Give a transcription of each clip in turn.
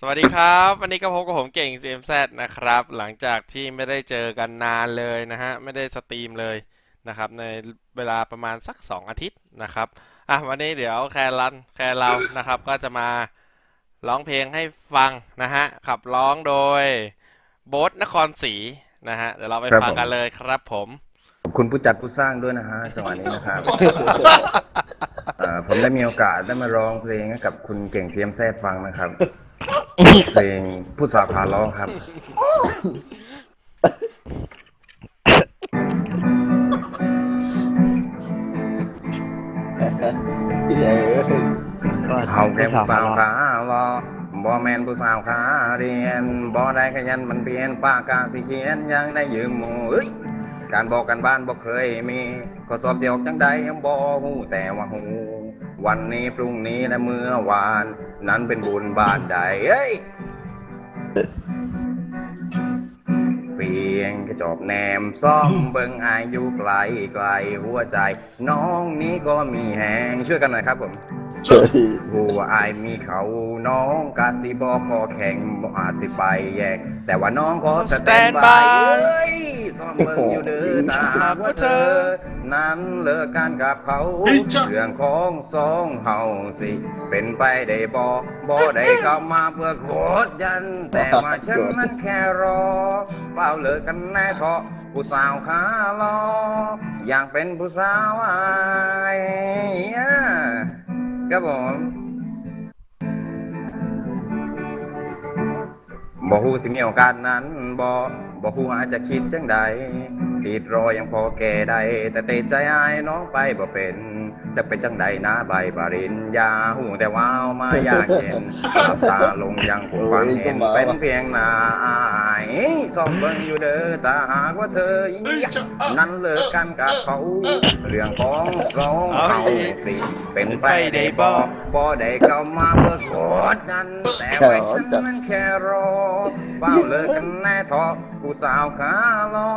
สวัสดีครับ วันนี้ก็พบกับผมเก่ง CMZ นะครับ หลังจากที่ไม่ได้เจอกันนานเลยนะฮะ ไม่ได้สตรีมเลยนะครับ ในเวลาประมาณสัก 2 อาทิตย์นะครับ อะ วันนี้เดี๋ยวแครันแครเรานะครับ ก็จะมาร้องเพลงให้ฟังนะฮะ ขับร้องโดยโบ๊ทนครศรีนะฮะ เดี๋ยวเราไปครับฟังผมกันเลยครับผมขอบคุณผู้จัดผู้สร้างด้วยนะฮะจังหวะนี้นะครับเอ่อผมได้มีโอกาสได้มาร้องเพลงให้กับคุณเก่งเสียมแซ่ฟังนะครับ เพลงผู้สาวขาล้องครับเขาแค่ผู้สาวขาล้อบ่แมนผู้สาวขาเรียนบ่ได้ขยันมันเปลี่ยนปากกาสิเขียนยังได้ยืมหมูเอ้ย การบอกกันบ้านบ่เคยมีข้อสอบเดียวจังใดยังบ่ฮู้แต่ว่าฮู้วันนี้พรุ่งนี้และเมื่อวาน นั้นเป็นบุญบ้านใดเอ้ยเพียงแค่จอบแนมซ่อมเบิ่งอายุไกลไกลหัวใจ น้องนี้ก็มีแหงช่วยกันหน่อยครับผม เฮ้ยหัวอายมีเขาน้องกาสิบอกขอแข่งบ่อาจสิไปแยก แต่ว่าน้องขอสแตน Stand บา by ยเอ้ยซ่อมเบิ่งอยู่เด้อตาหากว่าเธอ นั้นเลิกกันกับเขา เรื่องของสองเฮาสิ เป็นไปได้บ่บ่ได้เข้ามาเพื่อโคดยัน แต่ว่าฉันนั้นแค่รอเฝ้าเลิกกันแน่เถาะผู้สาวขาลออยากเป็นผู้สาวอาย ครับผมบ่ฮู้สิมีโอกาสนั้นบ่บ่ฮู้อาจจะคิดจังใดคิดรอยังพอแก่ได้แต่เตะใจอายน้องไปบ่เป็น จะเป็นจังใดนะใบปริญญาหูแต่ว่าเอามาอยากเห็นหลับตาลงยังคงฟังเห็นเป็นเพียงหน้าอาย ส่องเบิ่งอยู่เด้อตาหากว่าเธออีหยังนั้นเลิกกันกับเขาเรื่องของสองเฮาสิเป็นไปได้บ่บ่ได้เข้ามาเพื่อโคดนั้นแต่ว่าฉันนั้นแค่รอเฝ้าเลิกกันแน่เถอะผู้สาวขาลอ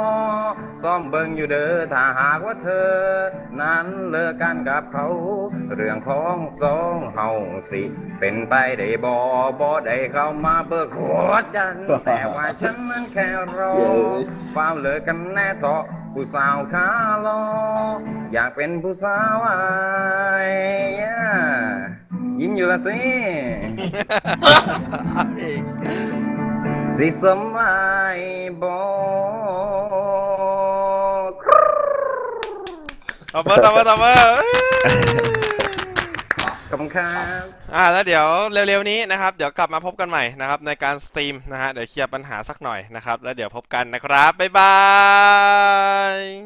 ซ่อมเบิ่งอยู่เด้อถ้าหากว่าเธอ นั้นเลิกกันกับเขา เรื่องของสองเฮาสิ เป็นไปได้บ่บ่ได้เข้ามาเบิกโคดดัน แต่ว่าฉันนั้นแค่รอเฝ้าเลิกกันแน่เถอะผู้สาวขาลอ อยากเป็นผู้สาวอายยิ้มอยู่ละสิสิสมัยบอก ตบมือตบมือตบมือขอบคุณครับอ่าแล้วเดี๋ยวเร็วๆนี้นะครับ เดี๋ยวกลับมาพบกันใหม่นะครับในการสตรีมนะฮะเดี๋ยวเคลียร์ปัญหาสักหน่อยนะครับ แล้วเดี๋ยวพบกันนะครับ บ๊ายบาย